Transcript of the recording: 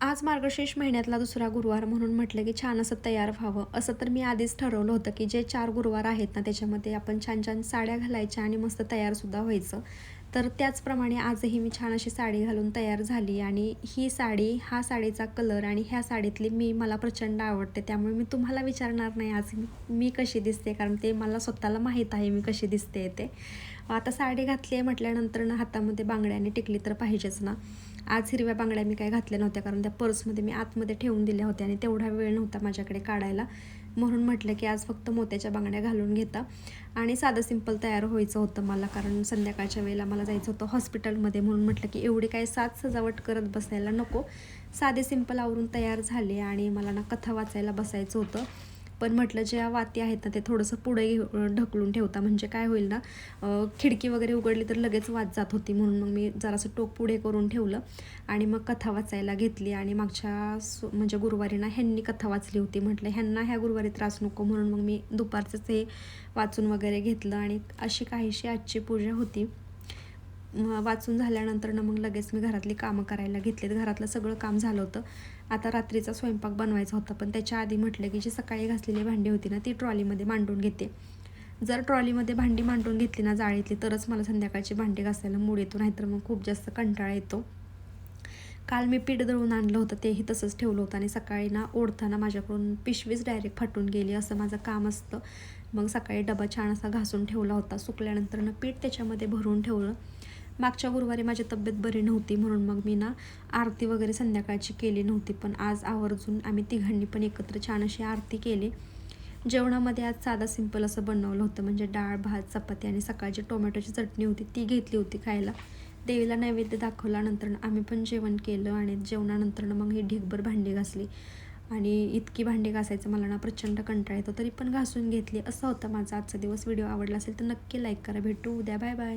आज मार्गशीर्ष महिन्यातला दुसरा गुरुवार म्हणून म्हटलं की छान असं तयार व्हावं. असं तर मी आधीच ठरवलं होतं की जे चार गुरुवार आहेत ना त्याच्यामध्ये आपण छान छान साड्या घालायच्या आणि मस्त तयारसुद्धा व्हायचं. तर त्याचप्रमाणे आजही मी छान अशी साडी घालून तयार झाली आणि ही साडी हा साडीचा कलर आणि ह्या साडीतली मी मला प्रचंड आवडते. त्यामुळे मी तुम्हाला विचारणार नाही आज मी कशी दिसते? कारण ते मला स्वतःला माहीत आहे मी कशी दिसते ते. आता साडी घातली आहे म्हटल्यानंतर ना हातामध्ये बांगड्याने टिकली तर पाहिजेच ना. आज हिरव्या बांगड्या मी काय घातल्या नव्हत्या कारण त्या पर्समध्ये मी आतमध्ये ठेवून दिल्या होत्या आणि तेवढा वेळ नव्हता माझ्याकडे काढायला. म्हणून म्हटलं की आज फक्त मोत्याच्या बांगड्या घालून घेता. आणि साधं सिंपल तयार व्हायचं होतं मला कारण संध्याकाळच्या वेळेला मला जायचं होतं हॉस्पिटलमध्ये. म्हणून म्हटलं की एवढी काय साज सजावट करत बसायला नको. साधे सिंपल आवरून तयार झाले आणि मला ना कथा वाचायला बसायचं होतं. पण म्हटलं ज्या वाती आहेत ना ते थोडंसं पुढे ढकलून ठेवता. म्हणजे काय होईल ना खिडकी वगैरे उघडली तर लगेच वाच जात होती म्हणून मग मी जरासं टोक पुढे करून ठेवलं आणि मग कथा वाचायला घेतली. आणि मागच्या सु म्हणजे गुरुवारी ना ह्यांनी कथा वाचली होती. म्हटलं ह्यांना ह्या गुरुवारी त्रास नको म्हणून मग मी दुपारचंच हे वाचून वगैरे घेतलं. आणि अशी काहीशी आजची पूजा होती. वाचून झाल्यानंतर ना मग लगेच मी घरातली कामं करायला घेतलेत. घरातलं सगळं काम झालं होतं. आता रात्रीचा स्वयंपाक बनवायचा होता. पण त्याच्या आधी म्हटलं की जी सकाळी घासलेली भांडी होती ना ती ट्रॉलीमध्ये मांडून घेते. जर ट्रॉलीमध्ये भांडी मांडून घेतली ना जाळीतली तरच मला संध्याकाळची भांडी घासायला मूड येतो. नाहीतर मग खूप जास्त कंटाळा येतो. काल मी पीठ दळून आणलं होतं. तेही तसंच ठेवलं होतं. आणि सकाळी ना ओढताना माझ्याकडून पिशवीच डायरेक्ट फाटून गेली. असं माझं काम असतं. मग सकाळी डबा छान असा घासून ठेवला होता. सुकल्यानंतर ना पीठ त्याच्यामध्ये भरून ठेवलं. मागच्या गुरुवारी माझी तब्येत बरी नव्हती म्हणून मग मी ना आरती वगैरे संध्याकाळची केली नव्हती पण आज आवर्जून आम्ही तिघांनी पण एकत्र छान अशी आरती केली. जेवणामध्ये आज साधा सिंपल असं बनवलं होतं म्हणजे डाळ भात चपाती आणि सकाळची टोमॅटोची चटणी होती ती घेतली होती खायला. देवीला नैवेद्य दाखवल्यानंतर आम्ही पण जेवण केलं आणि जेवणानंतर मग ही ढिगभर भांडी घासली. आणि इतकी भांडी घासायचं मला ना प्रचंड कंटाळा येतो तरी पण घासून घेतली. असं होतं माझा आजचा दिवस. व्हिडिओ आवडला असेल तर नक्की लाईक करा. भेटू उद्या. Bye bye